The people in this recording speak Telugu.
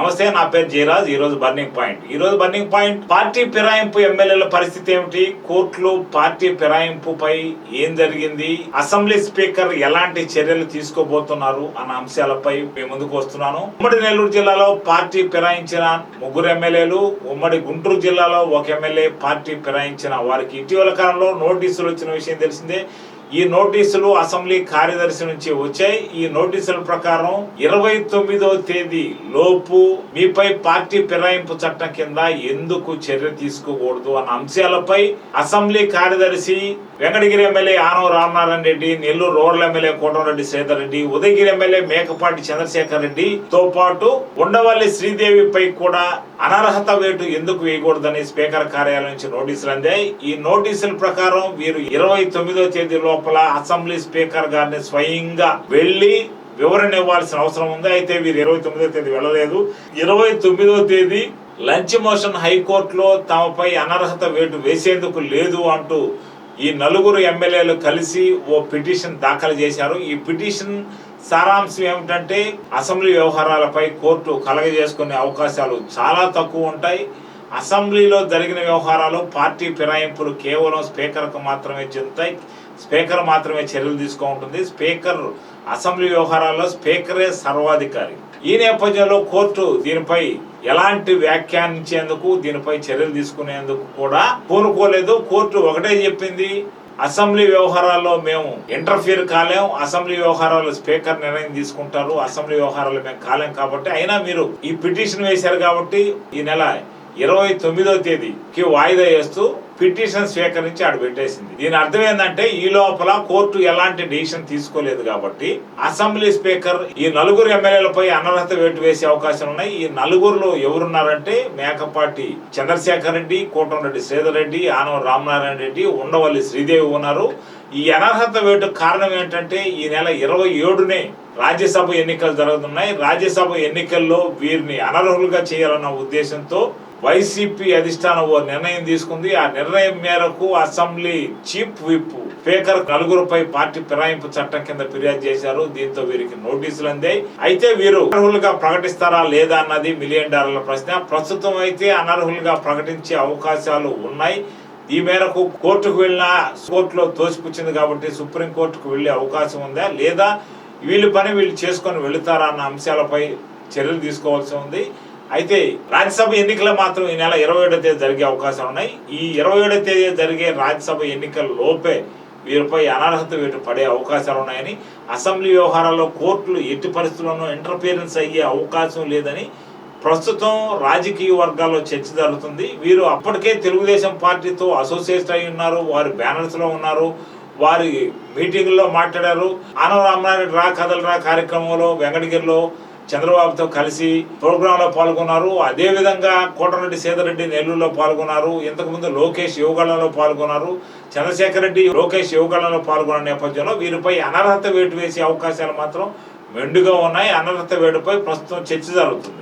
నమస్తే నా పేరు జయరాజ్. ఈ రోజు బర్నింగ్ పాయింట్ ఈ రోజు బర్నింగ్ పాయింట్ పార్టీ ఫిరాయింపు ఎమ్మెల్యేల పరిస్థితి ఏమిటి? కోర్టులు పార్టీ ఫిరాయింపుపై ఏం జరిగింది? అసెంబ్లీ స్పీకర్ ఎలాంటి చర్యలు తీసుకోబోతున్నారు అన్న అంశాలపై ముందుకు వస్తున్నాను. ఉమ్మడి నెల్లూరు జిల్లాలో పార్టీ ఫిరాయించిన ముగ్గురు ఎమ్మెల్యేలు ఉమ్మడి గుంటూరు జిల్లాలో ఒక ఎమ్మెల్యే పార్టీ ఫిరాయించిన వారికి ఇటీవల కాలంలో నోటీసులు వచ్చిన విషయం తెలిసిందే. ఈ నోటీసులు అసెంబ్లీ కార్యదర్శి నుంచి వచ్చాయి. ఈ నోటీసుల ప్రకారం ఇరవై తొమ్మిదో తేదీ లోపు మీపై పార్టీ ఫిరాయింపు చట్టం కింద ఎందుకు చర్య తీసుకోకూడదు అన్న అంశాలపై అసెంబ్లీ కార్యదర్శి Venkatagiri MLA Anava Ramanarayana Reddy Nellore rural MLA Kotareddy Sridhar Reddy Udayagiri MLA Mekapati Chandrashekar Reddy తో పాటు ఉండవల్లి శ్రీదేవిపై కూడా అనర్హత వేటు ఎందుకు వేయకూడదని స్పీకర్ కార్యాలయం నుంచి నోటీసులు అందాయి. ఈ నోటీసుల ప్రకారం వీరు ఇరవై తొమ్మిదో తేదీ లోపల అసెంబ్లీ స్పీకర్ గారిని స్వయంగా వెళ్ళి వివరణ ఇవ్వాల్సిన అవసరం ఉంది. అయితే వీరు ఇరవై తొమ్మిదో తేదీ వెళ్ళలేదు. ఇరవై తొమ్మిదో తేదీ లంచ్ మోషన్ హైకోర్టులో తమపై అనర్హత వేటు వేసేందుకు లేదు అంటూ ఈ నలుగురు ఎమ్మెల్యేలు కలిసి ఓ పిటిషన్ దాఖలు చేశారు. ఈ పిటిషన్ సారాంశం ఏమిటంటే అసెంబ్లీ వ్యవహారాలపై కోర్టు కలగజేసుకునే అవకాశాలు చాలా తక్కువ ఉంటాయి. అసెంబ్లీలో జరిగిన వ్యవహారాలు పార్టీ ఫిరాయింపులు కేవలం స్పీకర్కు మాత్రమే చెందుతాయి. స్పీకర్ మాత్రమే చర్యలు తీసుకుంటుంది స్పీకర్ అసెంబ్లీ వ్యవహారాల్లో స్పీకరే సర్వాధికారి. ఈ నేపథ్యంలో కోర్టు దీనిపై ఎలాంటి వ్యాఖ్యానించేందుకు దీనిపై చర్యలు తీసుకునేందుకు కూడా కోరుకోలేదు కోర్టు ఒకటే చెప్పింది అసెంబ్లీ వ్యవహారాల్లో మేము ఇంటర్ఫియర్ కాలేం అసెంబ్లీ వ్యవహారాలు స్పీకర్ నిర్ణయం తీసుకుంటారు అసెంబ్లీ వ్యవహారాలు మేము కాలేం కాబట్టి అయినా మీరు ఈ పిటిషన్ వేశారు కాబట్టి ఈ నెల ఇరవై తొమ్మిదో తేదీకి వాయిదా వేస్తూ పిటిషన్ స్వీకరించి ఆడ పెట్టేసింది. దీని అర్థం ఏంటంటే ఈ లోపల కోర్టు ఎలాంటి డిసిషన్ తీసుకోలేదు కాబట్టి అసెంబ్లీ స్పీకర్ ఈ నలుగురు ఎమ్మెల్యేలపై అనర్హత వేటు వేసే అవకాశాలు ఉన్నాయి. ఈ నలుగురులో ఎవరున్నారంటే మేకపాటి చంద్రశేఖర్ రెడ్డి కోటంరెడ్డి శ్రీధర్ రెడ్డి ఆనవ రామనారాయణ రెడ్డి ఉండవల్లి శ్రీదేవి ఉన్నారు. ఈ అనర్హత వేటు కారణం ఏంటంటే ఈ నెల ఇరవై ఏడునే రాజ్యసభ ఎన్నికలు జరుగుతున్నాయి. రాజ్యసభ ఎన్నికల్లో వీరిని అనర్హులుగా చేయాలన్న ఉద్దేశంతో వైసీపీ అధిష్టానం ఓ నిర్ణయం తీసుకుంది. ఆ నిర్ణయం మేరకు అసెంబ్లీ చీఫ్ విప్ స్పీకర్ నలుగురుపై పార్టీ ఫిరాయింపు చట్టం కింద ఫిర్యాదు చేశారు. దీంతో వీరికి నోటీసులు అందాయి. అయితే వీరు అనర్హులుగా ప్రకటిస్తారా లేదా అన్నది మిలియన్ డాలర్ల ప్రశ్న. ప్రస్తుతం అయితే అనర్హులుగా ప్రకటించే అవకాశాలు ఉన్నాయి. ఈ మేరకు కోర్టుకు వెళ్ళిన కోర్టులో తోసిపుచ్చింది కాబట్టి సుప్రీం కోర్టుకు వెళ్ళే అవకాశం ఉందా లేదా వీళ్ళ పని వీళ్ళు చేసుకొని వెళుతారా అన్న అంశాలపై చర్యలు తీసుకోవాల్సి ఉంది. అయితే రాజ్యసభ ఎన్నికలు మాత్రం ఈ నెల ఇరవై ఏడో తేదీ జరిగే అవకాశాలు ఉన్నాయి. ఈ ఇరవై ఏడో తేదీ జరిగే రాజ్యసభ ఎన్నికల లోపే వీరిపై అనర్హత వీటి పడే అవకాశాలు ఉన్నాయని అసెంబ్లీ వ్యవహారాల్లో కోర్టులు ఎట్టి పరిస్థితుల్లోనూ ఇంటర్ఫీరెన్స్ అయ్యే అవకాశం లేదని ప్రస్తుతం రాజకీయ వర్గాల్లో చర్చ జరుగుతుంది. వీరు అప్పటికే తెలుగుదేశం పార్టీతో అసోసియేట్ అయి ఉన్నారు వారి బ్యానర్స్లో ఉన్నారు వారి మీటింగ్లో మాట్లాడారు. ఆనవ రామనారాయణ రా కథలు రా కార్యక్రమంలో వెంకటగిరిలో చంద్రబాబుతో కలిసి ప్రోగ్రాంలో పాల్గొన్నారు. అదే విధంగా కోటరెడ్డి సీతారెడ్డి నెల్లూరులో పాల్గొన్నారు. ఇంతకుముందు లోకేష్ యువగళంలో పాల్గొన్నారు. చంద్రశేఖర్ రెడ్డి లోకేష్ యువగళంలో పాల్గొన్న నేపథ్యంలో వీరిపై అనర్హత వేటు వేసే అవకాశాలు మాత్రం మెండుగా ఉన్నాయి. అనర్హత వేటుపై ప్రస్తుతం చర్చ జరుగుతుంది.